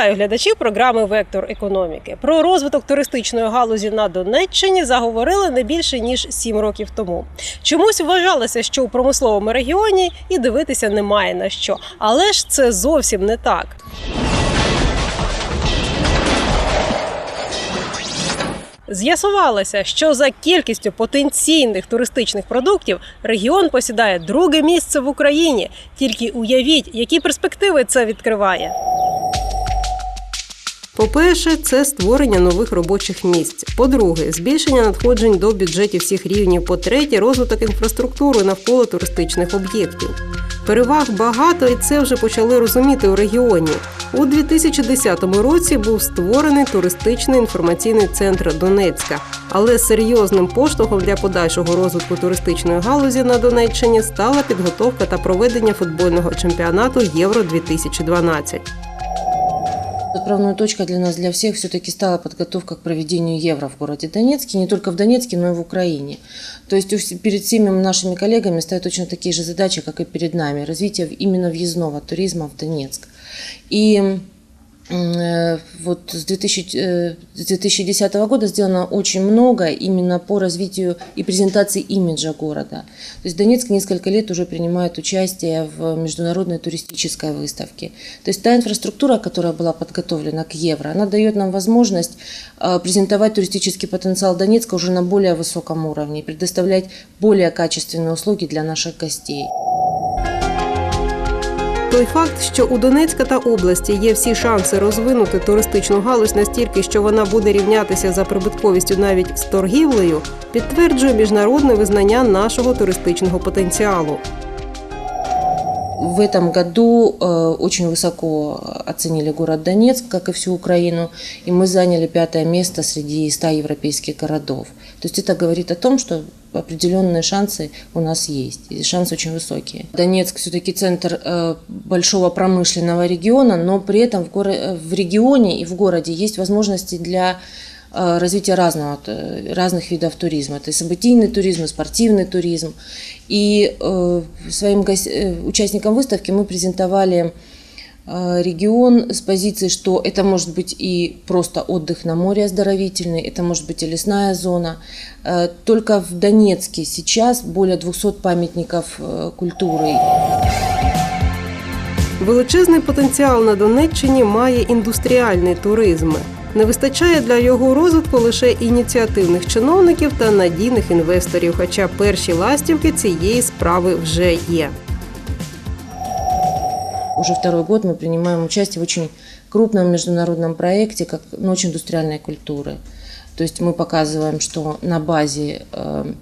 Вітаю глядачів програми Вектор економіки. Про розвиток туристичної галузі на Донеччині заговорили не більше ніж сім років тому. Чомусь вважалося, що у промисловому регіоні і дивитися немає на що, але ж це зовсім не так. З'ясувалося, що за кількістю потенційних туристичних продуктів регіон посідає друге місце в Україні. Тільки уявіть, які перспективи це відкриває. По-перше, це створення нових робочих місць. По-друге, збільшення надходжень до бюджетів всіх рівнів. По-третє, розвиток інфраструктури навколо туристичних об'єктів. Переваг багато, і це вже почали розуміти у регіоні. У 2010 році був створений туристичний інформаційний центр Донецька. Але серйозним поштовхом для подальшого розвитку туристичної галузі на Донеччині стала підготовка та проведення футбольного чемпіонату Євро 2012 Отправной точкой для нас, для всех, все-таки стала подготовка к проведению Евро в городе Донецке, не только в Донецке, но и в Украине. То есть перед всеми нашими коллегами стоят точно такие же задачи, как и перед нами. Развитие именно въездного туризма в Донецк. И вот с 2000, э, с 2010 года сделано очень много именно по развитию и презентации имиджа города. То есть Донецк несколько лет уже принимает участие в международной туристической выставке. То есть та инфраструктура, которая была подготовлена к Евро, она дает нам возможность э, презентовать туристический потенциал Донецка уже на более высоком уровне, предоставлять более качественные услуги для наших гостей. Той факт, що у Донецька та області є всі шанси розвинути туристичну галузь настільки, що вона буде рівнятися за прибутковістю навіть з торгівлею, підтверджує міжнародне визнання нашого туристичного потенціалу. В этом году э, очень высоко оценили город Донецк, как и всю Украину, и мы заняли пятое место среди 100 европейских городов. То есть это говорит о том, что определенные шансы у нас есть, и шансы очень высокие. Донецк все-таки центр э, большого промышленного региона, но при этом в, горо- э, в регионе и в городе есть возможности для э, развития разного, э, разных видов туризма. Это и событийный туризм, и спортивный туризм. И э, своим гос- э, участникам выставки мы презентовали э, регион с позиции, что это может быть и просто отдых на море оздоровительный, это может быть и лесная зона. Э, Только в Донецке сейчас более 200 памятников э, культуры. Величезний потенціал на Донеччині має індустріальний туризм. Не вистачає для його розвитку лише ініціативних чиновників та надійних інвесторів, хоча перші ластівки цієї справи вже є. Уже второй год мы принимаем участие в очень крупном международном проекте, как Ночь индустриальной культуры. То есть мы показываем, что на базе э,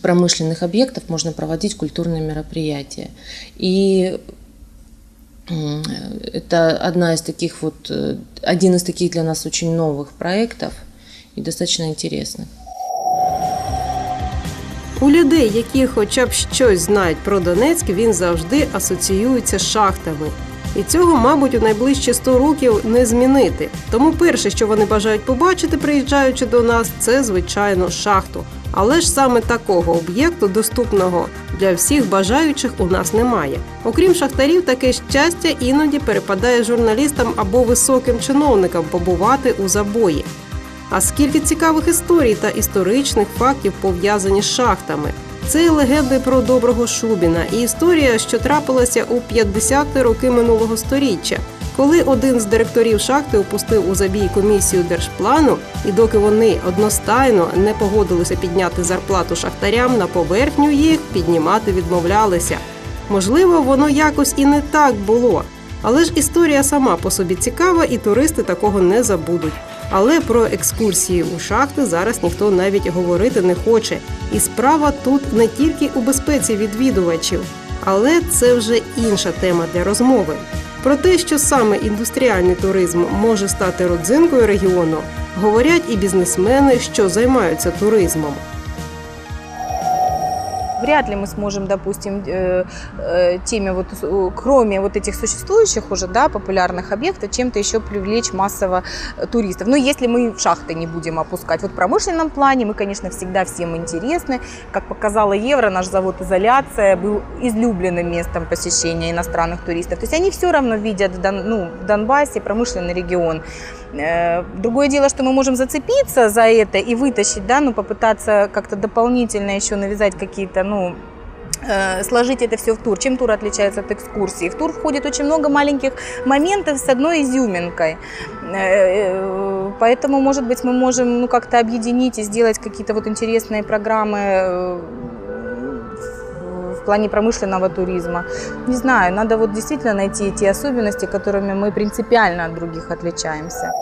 промышленных объектов можно проводить культурные мероприятия. И м, это одна из таких вот, э, один из таких для нас очень новых проектов и достаточно интересных. У людей, які хоча б щось знають про Донецьк, він завжди асоціюється з шахтами. І цього, мабуть, у найближчі 100 років не змінити. Тому перше, що вони бажають побачити, приїжджаючи до нас, це звичайно шахту. Але ж саме такого об'єкту, доступного для всіх бажаючих, у нас немає. Окрім шахтарів, таке щастя іноді перепадає журналістам або високим чиновникам побувати у забої. А скільки цікавих історій та історичних фактів пов'язані з шахтами. Це легенди про доброго Шубіна і історія, що трапилася у 50-ті роки минулого століття, коли один з директорів шахти опустив у забій комісію держплану, і доки вони одностайно не погодилися підняти зарплату шахтарям на поверхню їх піднімати відмовлялися. Можливо, воно якось і не так було. Але ж історія сама по собі цікава, і туристи такого не забудуть. Але про екскурсії у шахти зараз ніхто навіть говорити не хоче. І справа тут не тільки у безпеці відвідувачів, але це вже інша тема для розмови. Про те, що саме індустріальний туризм може стати родзинкою регіону, говорять і бізнесмени, що займаються туризмом. Вряд ли мы сможем, допустим, э, э, теми вот, э, кроме вот этих существующих уже, да, популярных объектов, чем-то еще привлечь массово туристов. Но если мы в шахты не будем опускать. Вот в промышленном плане мы, конечно, всегда всем интересны. Как показала Евро, наш завод «Изоляция» был излюбленным местом посещения иностранных туристов. То есть они все равно видят ну, в Донбассе промышленный регион. Э, Другое дело, что мы можем зацепиться за это и вытащить, да, ну, попытаться как-то дополнительно еще навязать какие-то, ну, э, сложить это все в тур. Чем тур отличается от экскурсии? В тур входит очень много маленьких моментов с одной изюминкой. Э, Поэтому, может быть, мы можем ну, как-то объединить и сделать какие-то вот интересные программы плане промышленного туризма. Не знаю, надо вот действительно найти те особенности, которыми мы принципиально от других отличаемся.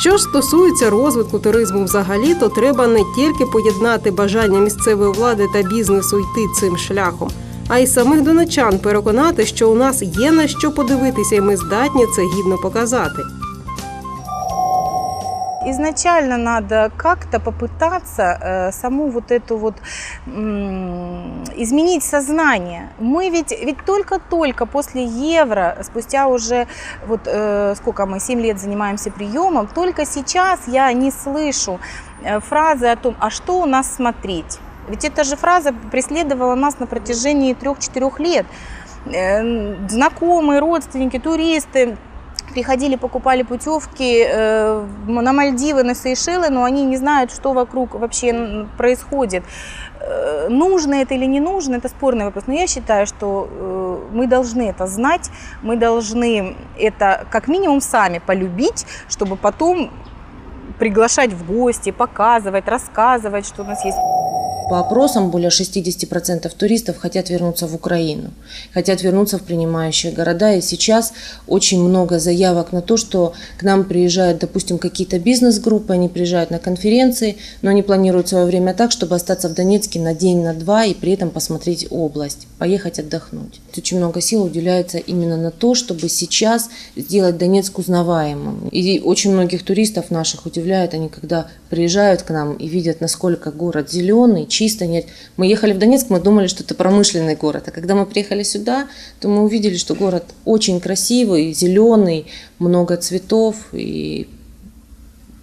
Що ж стосується розвитку туризму взагалі, то треба не тільки поєднати бажання місцевої влади та бізнесу йти цим шляхом, а й самих донечан переконати, що у нас є на що подивитися, і ми здатні це гідно показати. Изначально надо как-то попытаться э, саму вот эту вот м, изменить сознание. Мы ведь, ведь только-только после евро, спустя уже вот э, сколько мы, 7 лет занимаемся приемом, только сейчас я не слышу э, фразы о том, а что у нас смотреть. Ведь эта же фраза преследовала нас на протяжении 3-4 лет. Э, Знакомые, родственники, туристы приходили, покупали путевки э, на Мальдивы, на Сейшелы, но они не знают, что вокруг вообще происходит. Э, Нужно это или не нужно, это спорный вопрос. Но я считаю, что э, мы должны это знать, мы должны это как минимум сами полюбить, чтобы потом приглашать в гости, показывать, рассказывать, что у нас есть. По опросам более 60% туристов хотят вернуться в Украину, хотят вернуться в принимающие города. И сейчас очень много заявок на то, что к нам приезжают, допустим, какие-то бизнес-группы, они приезжают на конференции, но они планируют свое время так, чтобы остаться в Донецке на день, на два и при этом посмотреть область, поехать отдохнуть. Очень много сил уделяется именно на то, чтобы сейчас сделать Донецк узнаваемым. И очень многих туристов наших удивляет, они когда приезжают к нам и видят, насколько город зеленый, чисто. Нет. Мы ехали в Донецк, мы думали, что это промышленный город. А когда мы приехали сюда, то мы увидели, что город очень красивый, зеленый, много цветов. И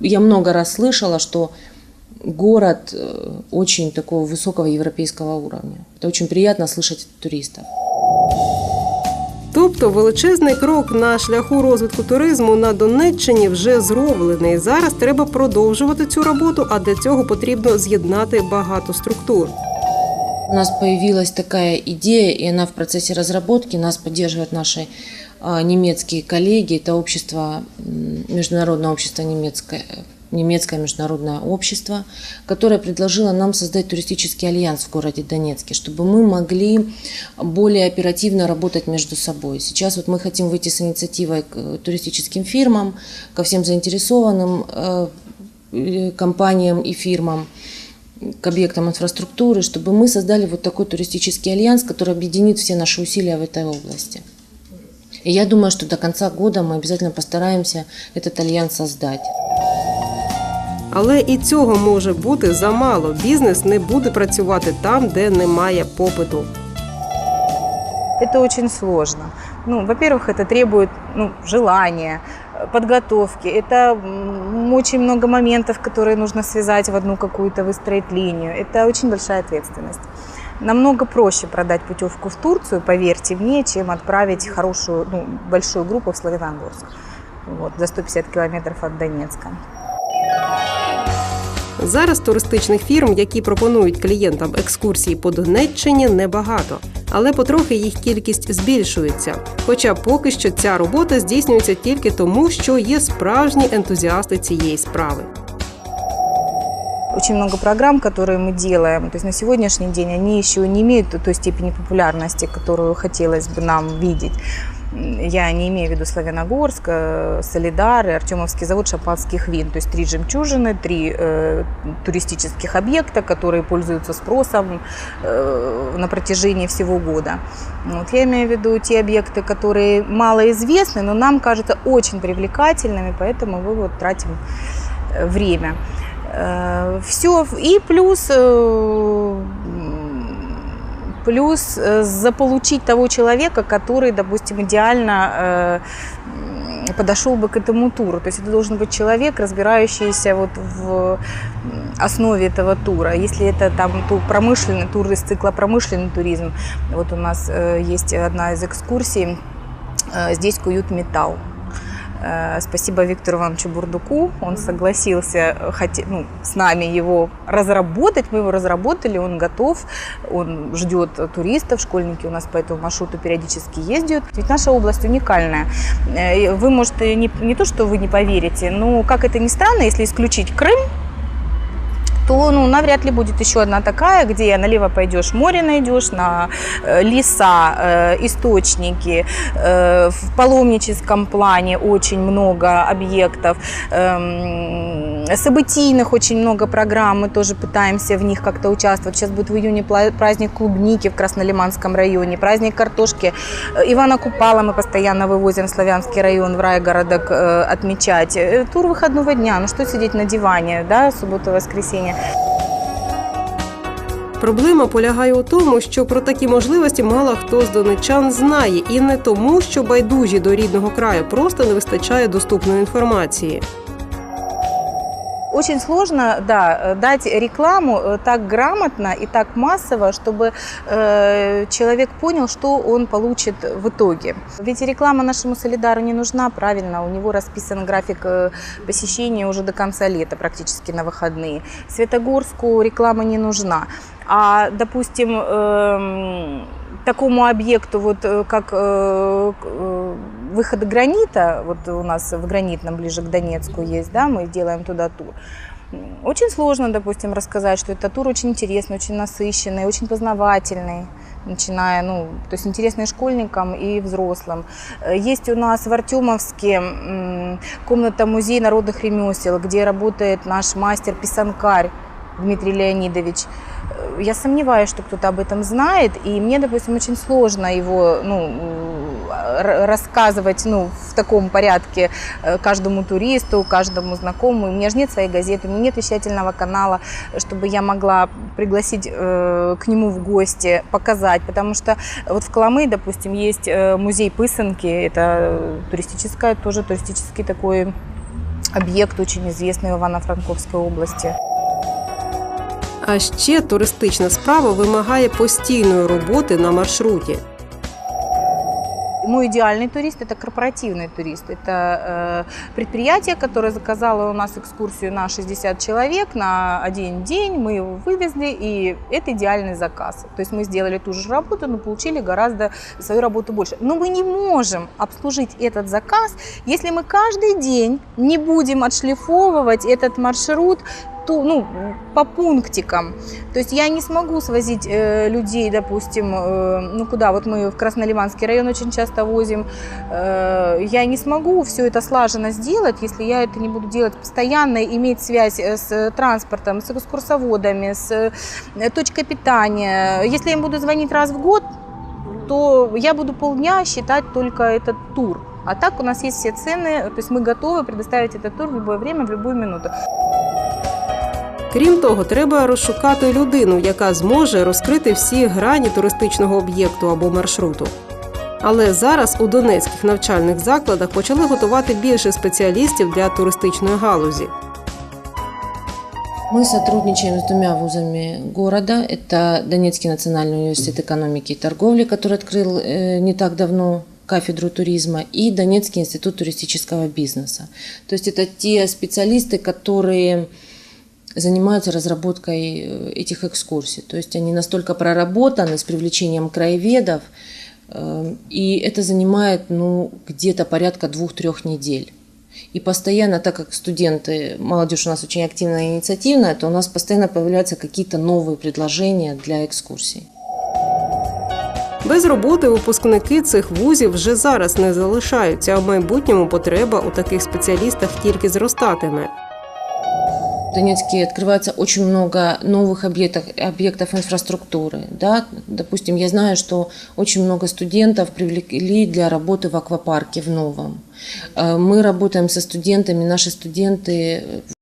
я много раз слышала, что город э, очень такого высокого европейского уровня. Это очень приятно слышать от туристов. Тобто величезний крок на шляху розвитку туризму на Донеччині вже зроблений. Зараз треба продовжувати цю роботу, а для цього потрібно з'єднати багато структур. У нас появилась такая идея, и она в процессе разработки. Нас поддерживают наши немецкие коллеги. Это общество, Международное общество немецкое, немецкое международное общество, которое предложило нам создать туристический альянс в городе Донецке, чтобы мы могли более оперативно работать между собой. Сейчас вот мы хотим выйти с инициативой к э, туристическим фирмам, ко всем заинтересованным э, компаниям и фирмам, к объектам инфраструктуры, чтобы мы создали вот такой туристический альянс, который объединит все наши усилия в этой области. И я думаю, что до конца года мы обязательно постараемся этот альянс создать. Але і цього може бути замало. Бізнес не буде працювати там, де немає попиту. Это очень сложно. Ну, во-первых, это требует ну, желания, э, подготовки. Это м, очень много моментов, которые нужно связать в одну какую-то, выстроить линию. Это очень большая ответственность. Намного проще продать путевку в Турцию, поверьте мне, чем отправить хорошую, ну, большую группу в Славяногорск. Вот, за 150 километров от Донецка. Зараз туристичних фірм, які пропонують клієнтам екскурсії по Донеччині, небагато, але потрохи їх кількість збільшується. Хоча поки що ця робота здійснюється тільки тому, що є справжні ентузіасти цієї справи. очень много программ, которые мы делаем. То есть на сегодняшний день они еще не имеют той степени популярности, которую хотелось бы нам видеть. М, Я не имею в виду Славяногорск, э, Солидар и Артемовский завод шампанских вин. То есть три жемчужины, три э, туристических объекта, которые пользуются спросом э, на протяжении всего года. Вот, я имею в виду те объекты, которые малоизвестны, но нам кажутся очень привлекательными, поэтому мы вот тратим э, время. Все. И плюс э, плюс э, заполучить того человека, который, допустим, идеально э, м, подошел бы к этому туру. То есть это должен быть человек, разбирающийся вот в м, основе этого тура. Если это там тур промышленный тур из цикла промышленный туризм, вот у нас э, есть одна из экскурсий, э, здесь куют металл. Э, Спасибо Виктору Ивановичу Бурдуку. Он согласился э, хоте- ну, с нами его разработать. Мы его разработали, он готов, он ждет туристов. Школьники у нас по этому маршруту периодически ездят. Ведь наша область уникальная. Э, и Вы, может, и не, не то, что вы не поверите, но как это ни странно, если исключить Крым, то ну, навряд ли будет еще одна такая, где налево пойдешь, море найдешь, на э, леса, э, источники. Э, в паломническом плане очень много объектов. Эм, событийных очень много программ, мы тоже пытаемся в них как-то участвовать. Сейчас будет в июне праздник клубники в Краснолиманском районе, праздник картошки. Ивана Купала мы постоянно вывозим в Славянский район, в райгородок отмечать. Тур выходного дня, ну что сидеть на диване, да, суббота-воскресенье. Проблема полягає у тому, що про такі можливості мало хто з донечан знає, і не тому, що байдужі до рідного краю просто не вистачає доступної інформації. Очень сложно, да, э, дать рекламу э, так грамотно и так массово, чтобы э, человек понял, что он получит в итоге. Ведь реклама нашему Солидару не нужна, правильно, у него расписан график э, посещения уже до конца лета, практически на выходные. Светогорску реклама не нужна. А, допустим, эм, такому объекту, вот э, как э, к- э, выход гранита, вот у нас в гранитном ближе к Донецку есть, да, мы делаем туда тур. Очень сложно, допустим, рассказать, что это тур очень интересный, очень насыщенный, очень познавательный начиная, ну, то есть интересный школьникам и взрослым. Есть у нас в Артемовске м, комната-музей народных ремесел, где работает наш мастер-писанкарь Дмитрий Леонидович. Э, Я сомневаюсь, что кто-то об этом знает, и мне, допустим, очень сложно его ну, р- рассказывать ну, в таком порядке э, каждому туристу, каждому знакомому. У меня же нет своей газеты, у меня нет вещательного канала, чтобы я могла пригласить э, к нему в гости, показать. Потому что вот в Коломы, допустим, есть э, музей пысанки, это э, туристическая, тоже туристический такой объект, очень известный в Ивано-Франковской области. А ще туристична справа вимагає постійної роботи на маршруті. Мой идеальный турист – это корпоративный турист. Это э, предприятие, которое заказало у нас экскурсию на 60 человек на один день. Мы его вывезли, и это идеальный заказ. То есть мы сделали ту же работу, но получили гораздо свою работу больше. Но мы не можем обслужить этот заказ, если мы каждый день не будем отшлифовывать этот маршрут ту- ну, по пунктикам. То есть я не смогу свозить э, людей, допустим, э, ну куда, вот мы в Краснолиманский район очень часто возим, э, я не смогу все это слаженно сделать, если я это не буду делать постоянно, иметь связь э, с транспортом, с экскурсоводами, с э, точкой питания. Если я им буду звонить раз в год, то я буду полдня считать только этот тур. А так у нас есть все цены, то есть мы готовы предоставить этот тур в любое время, в любую минуту. Крім того, треба розшукати людину, яка зможе розкрити всі грані туристичного об'єкту або маршруту. Але зараз у донецьких навчальних закладах почали готувати більше спеціалістів для туристичної галузі. Мы сотрудничаем с двумя вузами города. Это Донецкий национальный университет экономики и торговли, который открыл э, не так давно кафедру туризма, и Донецкий институт туристического бизнеса. То есть это те специалисты, которые занимаются разработкой э, этих экскурсий. То есть они настолько проработаны с привлечением краеведов, э, и это занимает ну, где-то порядка двух-трех недель. И постоянно, так как студенты, молодежь у нас очень активная и инициативная, то у нас постоянно появляются какие-то новые предложения для экскурсий. Без роботи випускники цих вузів вже зараз не залишаються, а в майбутньому потреба у таких спеціалістах тільки зростатиме. В Донецке открывается очень много новых объектов, объектов инфраструктуры. Да? Допустим, я знаю, что очень много студентов привлекли для работы в аквапарке в новом. Э, Мы работаем со студентами, наши студенты